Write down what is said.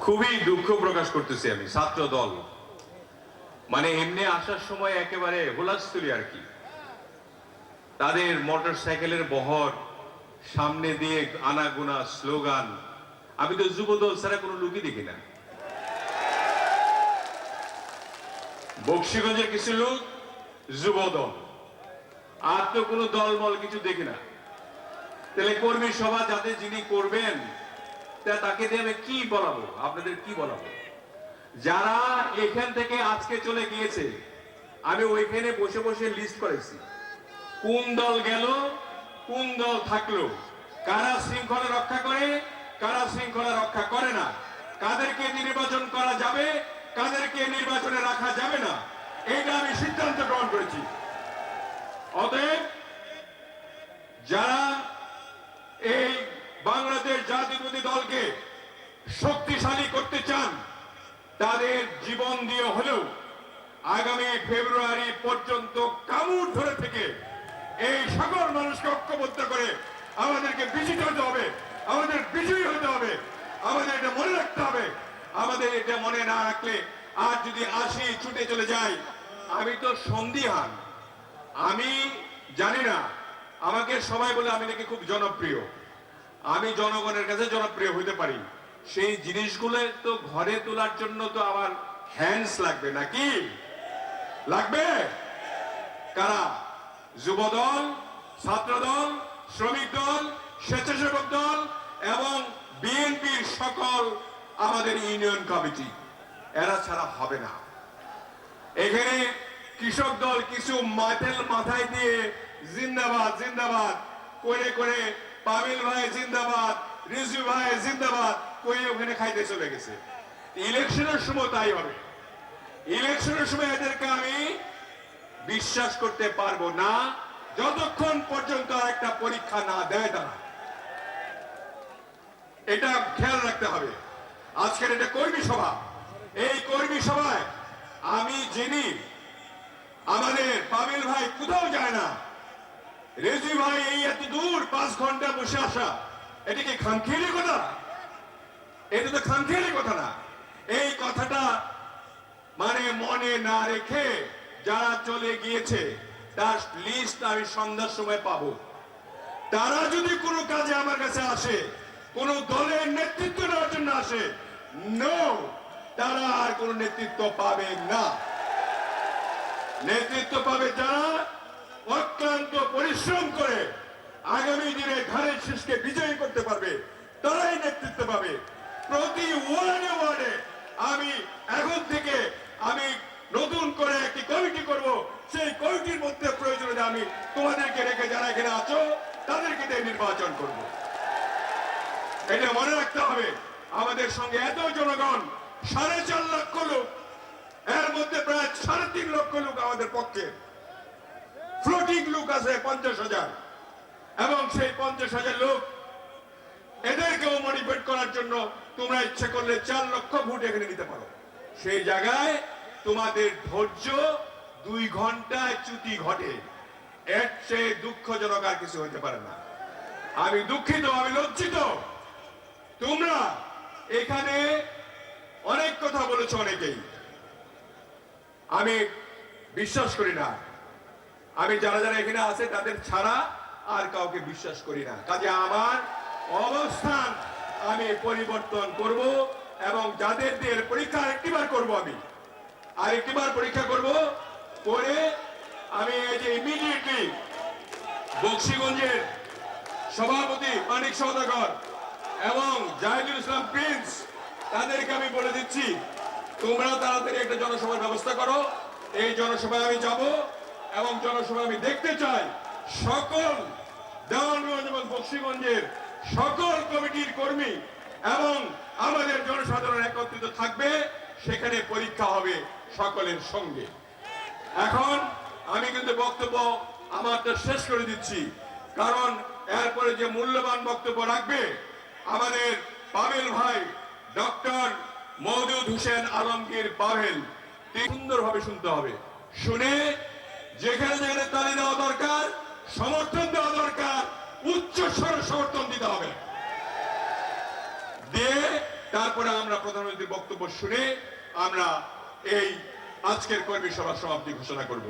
খুবই দুঃখ প্রকাশ করতেছি আমি ছাত্র দল মানে এমনি আসার সময় একেবারে হুলাস্থুলি আর কি। তাদের মোটর সাইকেলের বহর, সামনে দিয়ে আনাগোনা, স্লোগান। আমি তো যুবদল ছাড়া কোনো লুকই দেখি না। বক্সিগঞ্জের কিছু লোক, যুবদল। আর তো কোনো দলমল কিছু দেখি না। তাহলে কর্মী সভা যাতে যিনি করবেন তাকে দিয়ে আমি কি বলাবো? আপনাদের কি বলাবো? যারা এখান থেকে আজকে চলে গিয়েছে, আমি ওইখানে বসে বসে লিস্ট করেছি। কোন দল গেল, কোন দল থাকল, কারা শৃঙ্খলা রক্ষা করে, কারা শৃঙ্খলা রক্ষা করে না, কাদেরকে নির্বাচন করা যাবে, কাদেরকে নির্বাচনে রাখা যাবে না, এটা আমি সিদ্ধান্ত গ্রহণ করেছি। অতএব, যারা এই বাংলাদেশ জাতীয়বাদী তাদের জীবন দিয়ে হলেও আগামী ফেব্রুয়ারি পর্যন্ত কামড় ধরে থেকে এই সকল মানুষকে ঐক্যবদ্ধ করে আমাদেরকে বিজিত হতে হবে, আমাদের বিজয়ী হতে হবে, আমাদের এটা মনে রাখতে হবে, আমাদের এটা মনে না রাখলে আর যদি আসি ছুটে চলে যাই, আমি তো সন্দিহান। আমি জানি না, আমাকে সবাই বলে আমি নাকি খুব জনপ্রিয়। আমি জনগণের কাছে জনপ্রিয় হইতে পারি। সেই জিনিসগুলো তো ঘরে তোলার জন্য তো আমার হ্যান্ডস লাগবে নাকি? লাগবে? কারা? যুবদল, ছাত্রদল, শ্রমিক দল, স্বেচ্ছাসেবক দল এবং বিএনপির সকল আমাদের ইউনিয়ন কমিটি। এরা ছাড়া হবে না। এখানে কৃষক দল কিছু মাটেল মাথায় দিয়ে জিন্দাবাদ জিন্দাবাদ, করে করে পাবিল ভাই জিন্দাবাদ রিজু ভাই জিন্দাবাদ। করে ওখানে খাইতে চলে গেছে? ইলেকশনের সময় তাই হবে। ইলেকশনের সময় এদেরকে আমি বিশ্বাস করতে পারব না। যতক্ষণ পর্যন্ত একটা পরীক্ষা না দেয় তারা। এটা খেয়াল রাখতে হবে। আজকের এটা কর্মী সভা। এই কর্মী সভায় আমি জেনি আমাদের পাবিল ভাই কোথাও যায় না। রেজি ভাই এই এত দূর পাঁচ ঘণ্টা বসে আসা। এটা কি খামখেয়ালি কথা। এটা তো খামখেয়ালি কথা না। এই কথাটা মানে মনে না রেখে যারা চলে গিয়েছে, তার লিস্ট আমি সন্ধ্যার সময় পাবো। তারা যদি কোনো কাজে আমার কাছে আসে, কোন দলের নেতৃত্ব নেওয়ার জন্য আসে নো তারা আর কোন নেতৃত্ব পাবে না। নেতৃত্ব পাবে যারা অক্লান্ত পরিশ্রম করে আগামী দিনে শীষকে বিজয়ী করতে পারবে, তারাই নেতৃত্ব পাবে। প্রতি ওয়ার্ডে ওয়ার্ডে আমি এখন থেকে আমি নতুন করে একটি কমিটি করব। সেই কমিটির মধ্যে প্রয়োজনে আমি তোমাদেরকে রেখে যারা এখানে আছো, তাদেরকে দিয়ে নির্বাচন করব। এটা মনে রাখতে হবে, আমাদের সঙ্গে এত জনগণ, সাড়ে চার লক্ষ লোক, এর মধ্যে প্রায় সাড়ে তিন লক্ষ লোক আমাদের পক্ষে। ফ্লোটিং লোক আছে পঞ্চাশ হাজার। এবং সেই পঞ্চাশ হাজার লোক এদেরকেও মনিপেট করার জন্য তোমরা ইচ্ছে করলে চার লক্ষ ভোট এখানে নিতে পারো। সেই জায়গায় তোমাদের ধৈর্য দুই ঘন্টায় চ্যুতি ঘটে। এর চেয়ে দুঃখজনক আর কিছু হতে পারে না। আমি দুঃখিত, আমি লজ্জিত। তোমরা এখানে অনেক কথা বলেছ অনেকেই। আমি বিশ্বাস করি না। আমি যারা যারা এখানে আছে তাদের ছাড়া আর কাউকে বিশ্বাস করি না। কাজে আমার অবস্থান আমি পরিবর্তন করব এবং যাদের দিয়ে পরীক্ষা আরেকটিবার করব আমি। আরেকটিবার পরীক্ষা করব করে আমি এই যে ইমিডিয়েটলি বক্সিগঞ্জের সভাপতি মানিক সৌদাগর এবং জাহিদুল ইসলাম প্রিন্স, তাদেরকে আমি বলে দিচ্ছি তোমরা তাড়াতাড়ি একটা জনসভার ব্যবস্থা করো। এই জনসভায় আমি যাব এবং জনসভা আমি দেখতে চাই সকল দেওয়ানগঞ্জ এবং বক্সিগঞ্জের সকল কমিটির কর্মী এবং আমাদের জনসাধারণ একত্রিত থাকবে, সেখানে পরীক্ষা হবে সকলের সঙ্গে। এখন আমি কিন্তু বক্তব্য আমারটা শেষ করে দিচ্ছি, কারণ এরপরে যে মূল্যবান বক্তব্য রাখবে, আমাদের পাবেল ভাই, ডক্টর মওদুদ হোসেন আলমগীর পাভেল সুন্দরভাবে শুনতে হবে। শুনে যেখানে যেখানে তালি দেওয়া দরকার সমর্থন দেওয়া দরকার, উচ্চ স্বরে সমর্থন দিতে হবে। দিয়ে তারপরে আমরা প্রধানমন্ত্রীর বক্তব্য শুনে আমরা এই আজকের কর্মী সভা সমাপ্তি ঘোষণা করব।